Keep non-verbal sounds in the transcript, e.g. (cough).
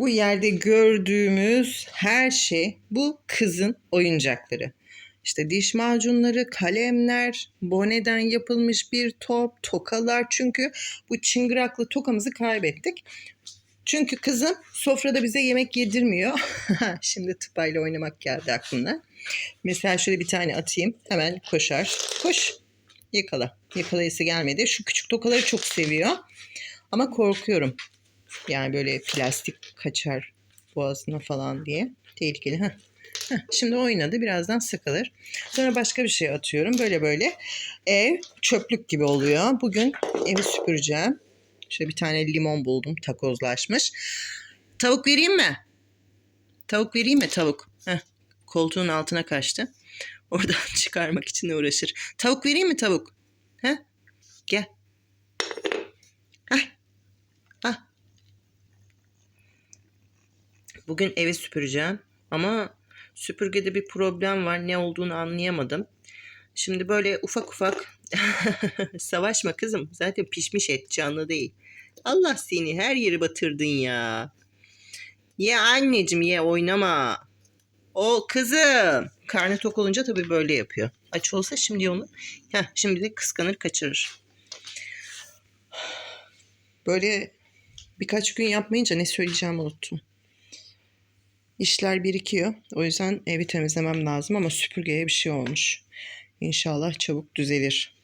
Bu yerde gördüğümüz her şey bu kızın oyuncakları. İşte diş macunları, kalemler, boneden yapılmış bir top, tokalar. Çünkü bu çıngıraklı tokamızı kaybettik. Çünkü kızım sofrada bize yemek yedirmiyor. (laughs) Şimdi tıpayla oynamak geldi aklına. Mesela şöyle bir tane atayım. Hemen koşar. Koş. Yakala. Yakalayası gelmedi. Şu küçük tokaları çok seviyor. Ama korkuyorum. Yani böyle plastik kaçar boğazına falan diye. Tehlikeli. Heh. Heh, Şimdi oynadı. Birazdan sıkılır. Sonra başka bir şey atıyorum. Böyle böyle. Ev çöplük gibi oluyor. Bugün evi süpüreceğim. Şöyle bir tane limon buldum. Takozlaşmış. Tavuk vereyim mi? Tavuk vereyim mi tavuk? Heh. Koltuğun altına kaçtı. Oradan (laughs) çıkarmak için uğraşır. Tavuk vereyim mi tavuk? He? Gel. Heh. Ah. Bugün evi süpüreceğim ama süpürgede bir problem var. Ne olduğunu anlayamadım. Şimdi böyle ufak ufak (laughs) savaşma kızım. Zaten pişmiş et canlı değil. Allah seni her yeri batırdın ya. Ye anneciğim ye oynama. O kızım. Karnı tok olunca tabii böyle yapıyor. Aç olsa şimdi onu. Heh, şimdi de kıskanır kaçırır. Böyle birkaç gün yapmayınca ne söyleyeceğimi unuttum. İşler birikiyor. O yüzden evi temizlemem lazım ama süpürgeye bir şey olmuş. İnşallah çabuk düzelir.